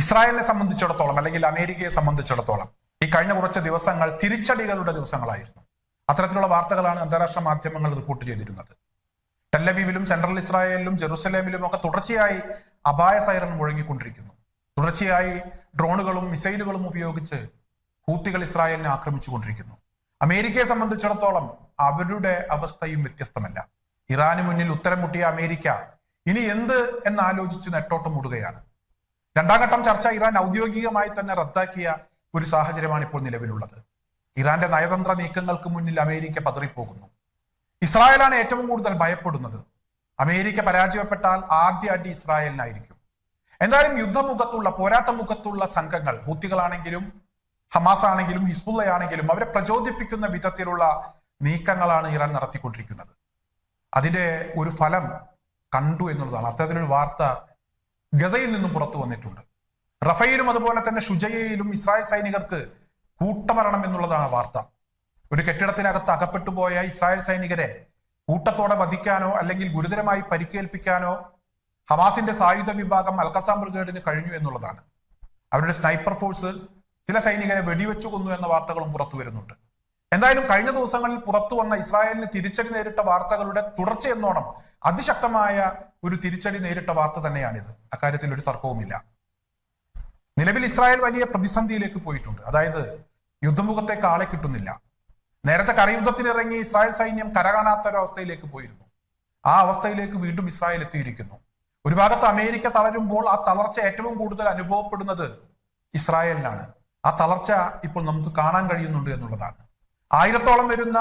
ഇസ്രായേലിനെ സംബന്ധിച്ചിടത്തോളം അല്ലെങ്കിൽ അമേരിക്കയെ സംബന്ധിച്ചിടത്തോളം ഈ കഴിഞ്ഞ കുറച്ച് ദിവസങ്ങൾ തിരിച്ചടികളുടെ ദിവസങ്ങളായിരുന്നു. അത്തരത്തിലുള്ള വാർത്തകളാണ് അന്താരാഷ്ട്ര മാധ്യമങ്ങൾ റിപ്പോർട്ട് ചെയ്തിരുന്നത്. ടെല്ലവീവിലും സെൻട്രൽ ഇസ്രായേലിലും ജെറുസലേമിലും ഒക്കെ തുടർച്ചയായി അപായ സൈറൺ മുഴങ്ങിക്കൊണ്ടിരിക്കുന്നു. തുടർച്ചയായി ഡ്രോണുകളും മിസൈലുകളും ഉപയോഗിച്ച് ഹൂത്തികൾ ഇസ്രായേലിനെ ആക്രമിച്ചുകൊണ്ടിരിക്കുന്നു. അമേരിക്കയെ സംബന്ധിച്ചിടത്തോളം അവരുടെ അവസ്ഥയും വ്യത്യസ്തമല്ല. ഇറാന് മുന്നിൽ ഉത്തരം മുട്ടിയ അമേരിക്ക ഇനി എന്ത് എന്നാലോചിച്ച് നെട്ടോട്ടം മൂടുകയാണ്. രണ്ടാം ഘട്ടം ചർച്ച ഇറാൻ ഔദ്യോഗികമായി തന്നെ റദ്ദാക്കിയ ഒരു സാഹചര്യമാണ് ഇപ്പോൾ നിലവിലുള്ളത്. ഇറാന്റെ നയതന്ത്ര നീക്കങ്ങൾക്ക് മുന്നിൽ അമേരിക്ക പതറിപ്പോകുന്നു. ഇസ്രായേലാണ് ഏറ്റവും കൂടുതൽ ഭയപ്പെടുന്നത്. അമേരിക്ക പരാജയപ്പെട്ടാൽ ആദ്യ അടി ഇസ്രായേലിനായിരിക്കും. എന്തായാലും യുദ്ധമുഖത്തുള്ള പോരാട്ട മുഖത്തുള്ള സംഘങ്ങൾ ഹൂത്തികളാണെങ്കിലും ഹമാസ് ആണെങ്കിലും ഹിസ്ബുള്ളയാണെങ്കിലും അവരെ പ്രചോദിപ്പിക്കുന്ന വിധത്തിലുള്ള നീക്കങ്ങളാണ് ഇറാൻ നടത്തിക്കൊണ്ടിരിക്കുന്നത്. അതിന്റെ ഒരു ഫലം കണ്ടു എന്നുള്ളതാണ്. അത്തരത്തിലൊരു വാർത്ത ഗസയിൽ നിന്നും പുറത്തു വന്നിട്ടുണ്ട്. റഫയിലും അതുപോലെ തന്നെ ഷുജയയിലും ഇസ്രായേൽ സൈനികർക്ക് കൂട്ടമരണം എന്നുള്ളതാണ് വാർത്ത. ഒരു കെട്ടിടത്തിനകത്ത് അകപ്പെട്ടു പോയ ഇസ്രായേൽ സൈനികരെ കൂട്ടത്തോടെ വധിക്കാനോ അല്ലെങ്കിൽ ഗുരുതരമായി പരിക്കേൽപ്പിക്കാനോ ഹമാസിന്റെ സായുധ വിഭാഗം അൽക്കസാം ബ്രിഗേഡിന് കഴിഞ്ഞു എന്നുള്ളതാണ്. അവരുടെ സ്നൈപ്പർ ഫോഴ്സ് ചില സൈനികരെ വെടിവെച്ചു കൊന്നു എന്ന വാർത്തകളും പുറത്തു വരുന്നുണ്ട്. എന്തായാലും കഴിഞ്ഞ ദിവസങ്ങളിൽ പുറത്തു വന്ന ഇസ്രായേലിന് തിരിച്ചടി നേരിട്ട വാർത്തകളുടെ തുടർച്ചയെന്നോണം അതിശക്തമായ ഒരു തിരിച്ചടി നേരിട്ട വാർത്ത തന്നെയാണിത്. അക്കാര്യത്തിൽ ഒരു തർക്കവുമില്ല. നിലവിൽ ഇസ്രായേൽ വലിയ പ്രതിസന്ധിയിലേക്ക് പോയിട്ടുണ്ട്. അതായത് യുദ്ധമുഖത്തെ കാളെ കിട്ടുന്നില്ല. നേരത്തെ കരയുദ്ധത്തിനിറങ്ങി ഇസ്രായേൽ സൈന്യം കരകാണാത്ത ഒരു അവസ്ഥയിലേക്ക് പോയിരുന്നു. ആ അവസ്ഥയിലേക്ക് വീണ്ടും ഇസ്രായേൽ എത്തിയിരിക്കുന്നു. ഒരു ഭാഗത്ത് അമേരിക്ക തളരുമ്പോൾ ആ തളർച്ച ഏറ്റവും കൂടുതൽ അനുഭവപ്പെടുന്നത് ഇസ്രായേലിനാണ്. ആ തളർച്ച ഇപ്പോൾ നമുക്ക് കാണാൻ കഴിയുന്നുണ്ട് എന്നുള്ളതാണ്. ആയിരത്തോളം വരുന്ന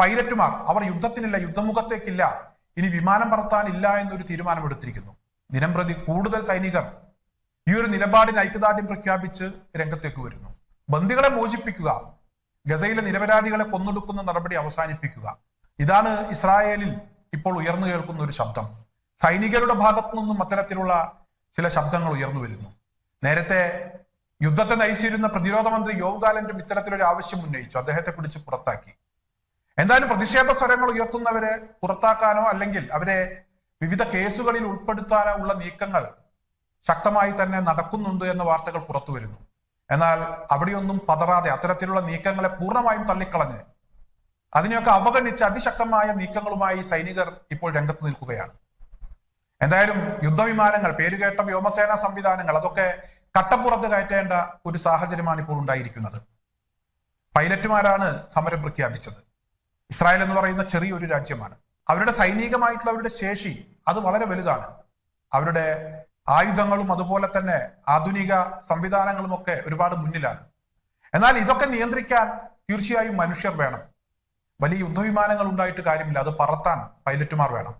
പൈലറ്റുമാർ അവർ യുദ്ധത്തിനില്ല യുദ്ധമുഖത്തേക്കില്ല ഇനി വിമാനം പറത്താനില്ല എന്നൊരു തീരുമാനമെടുത്തിരിക്കുന്നു. ദിനംപ്രതി കൂടുതൽ സൈനികർ ഈ ഒരു നിലപാടിന് ഐക്യദാർഢ്യം പ്രഖ്യാപിച്ച് രംഗത്തേക്ക് വരുന്നു. ബന്ദികളെ മോചിപ്പിക്കുക ഗസയിലെ നിരപരാധികളെ കൊന്നൊടുക്കുന്ന നടപടി അവസാനിപ്പിക്കുക. ഇതാണ് ഇസ്രായേലിൽ ഇപ്പോൾ ഉയർന്നു കേൾക്കുന്ന ഒരു ശബ്ദം. സൈനികരുടെ ഭാഗത്തു നിന്നും അത്തരത്തിലുള്ള ചില ശബ്ദങ്ങൾ ഉയർന്നു വരുന്നു. നേരത്തെ യുദ്ധത്തെ നയിച്ചിരുന്ന പ്രതിരോധ മന്ത്രി യോവ് ഇത്തരത്തിലൊരു ആവശ്യം ഉന്നയിച്ചു. അദ്ദേഹത്തെ പിടിച്ച് പുറത്താക്കി. എന്തായാലും പ്രതിഷേധ സ്വരങ്ങൾ ഉയർത്തുന്നവരെ പുറത്താക്കാനോ അല്ലെങ്കിൽ അവരെ വിവിധ കേസുകളിൽ ഉൾപ്പെടുത്താനോ ഉള്ള നീക്കങ്ങൾ ശക്തമായി തന്നെ നടക്കുന്നുണ്ട് എന്ന വാർത്തകൾ പുറത്തു വരുന്നു. എന്നാൽ അവിടെയൊന്നും പതറാതെ അത്തരത്തിലുള്ള നീക്കങ്ങളെ പൂർണമായും തള്ളിക്കളഞ്ഞ് അതിനെയൊക്കെ അവഗണിച്ച് അതിശക്തമായ നീക്കങ്ങളുമായി സൈനികർ ഇപ്പോൾ രംഗത്ത് നിൽക്കുകയാണ്. എന്തായാലും യുദ്ധവിമാനങ്ങൾ പേരുകേട്ട വ്യോമസേനാ സംവിധാനങ്ങൾ അതൊക്കെ കട്ടപ്പുറത്ത് കയറ്റേണ്ട ഒരു സാഹചര്യമാണ് ഇപ്പോൾ ഉണ്ടായിരിക്കുന്നത്. പൈലറ്റുമാരാണ് സമരം പ്രഖ്യാപിച്ചത്. ഇസ്രായേൽ എന്ന് പറയുന്ന ചെറിയൊരു രാജ്യമാണ്. അവരുടെ സൈനികമായിട്ടുള്ള അവരുടെ ശേഷി അത് വളരെ വലുതാണ്. അവരുടെ ആയുധങ്ങളും അതുപോലെ തന്നെ ആധുനിക സംവിധാനങ്ങളും ഒക്കെ ഒരുപാട് മുന്നിലാണ്. എന്നാൽ ഇതൊക്കെ നിയന്ത്രിക്കാൻ തീർച്ചയായും മനുഷ്യർ വേണം. വലിയ യുദ്ധവിമാനങ്ങൾ ഉണ്ടായിട്ട് കാര്യമില്ല. അത് പറത്താൻ പൈലറ്റുമാർ വേണം.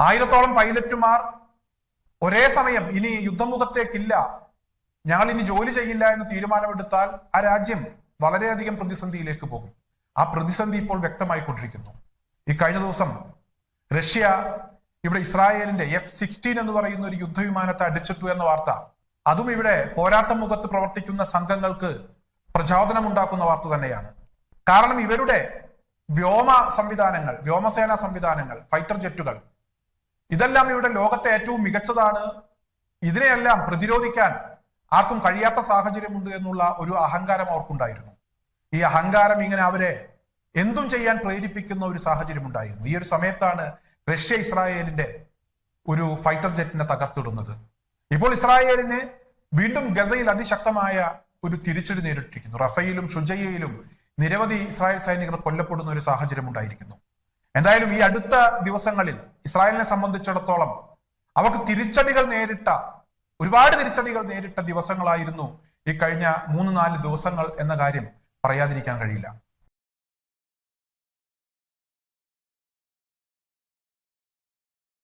ആയിരത്തോളം പൈലറ്റുമാർ ഒരേ സമയം ഇനി യുദ്ധമുഖത്തേക്കില്ല. ഞങ്ങൾ ഇനി ജോലി ചെയ്യില്ല എന്ന് തീരുമാനമെടുത്താൽ ആ രാജ്യം വളരെയധികം പ്രതിസന്ധിയിലേക്ക് പോകും. ആ പ്രതിസന്ധി ഇപ്പോൾ വ്യക്തമായിക്കൊണ്ടിരിക്കുന്നു. ഈ കഴിഞ്ഞ ദിവസം റഷ്യ ഇവിടെ ഇസ്രായേലിന്റെ എഫ് സിക്സ്റ്റീൻ എന്ന് പറയുന്ന ഒരു യുദ്ധവിമാനത്തെ അടിച്ചിട്ടു എന്ന വാർത്ത അതും ഇവിടെ പോരാട്ട മുഖത്ത് പ്രവർത്തിക്കുന്ന സംഘങ്ങൾക്ക് പ്രചോദനമുണ്ടാക്കുന്ന വാർത്ത തന്നെയാണ്. കാരണം ഇവരുടെ വ്യോമ സംവിധാനങ്ങൾ വ്യോമസേനാ സംവിധാനങ്ങൾ ഫൈറ്റർ ജെറ്റുകൾ ഇതെല്ലാം ഇവിടെ ലോകത്തെ ഏറ്റവും മികച്ചതാണ്. ഇതിനെയെല്ലാം പ്രതിരോധിക്കാൻ ആർക്കും കഴിയാത്ത സാഹചര്യമുണ്ട് എന്നുള്ള ഒരു അഹങ്കാരം അവർക്കുണ്ടായിരുന്നു. ഈ അഹങ്കാരം ഇങ്ങനെ അവരെ എന്തും ചെയ്യാൻ പ്രേരിപ്പിക്കുന്ന ഒരു സാഹചര്യം ഉണ്ടായിരുന്നു. ഈ ഒരു സമയത്താണ് റഷ്യ ഇസ്രായേലിന്റെ ഒരു ഫൈറ്റർ ജെറ്റിനെ തകർത്തിടുന്നത്. ഇപ്പോൾ ഇസ്രായേലിന് വീണ്ടും ഗസയിൽ അതിശക്തമായ ഒരു തിരിച്ചടി നേരിട്ടിരിക്കുന്നു. റഫയിലും ഷുജയയിലും നിരവധി ഇസ്രായേൽ സൈനികർ കൊല്ലപ്പെടുന്ന ഒരു സാഹചര്യം ഉണ്ടായിരിക്കുന്നു. എന്തായാലും ഈ അടുത്ത ദിവസങ്ങളിൽ ഇസ്രായേലിനെ സംബന്ധിച്ചിടത്തോളം അവർക്ക് തിരിച്ചടികൾ നേരിട്ട ഒരുപാട് തിരിച്ചടികൾ നേരിട്ട ദിവസങ്ങളായിരുന്നു ഈ കഴിഞ്ഞ മൂന്ന് നാല് ദിവസങ്ങൾ എന്ന കാര്യം പറയാതിരിക്കാൻ കഴിയില്ല.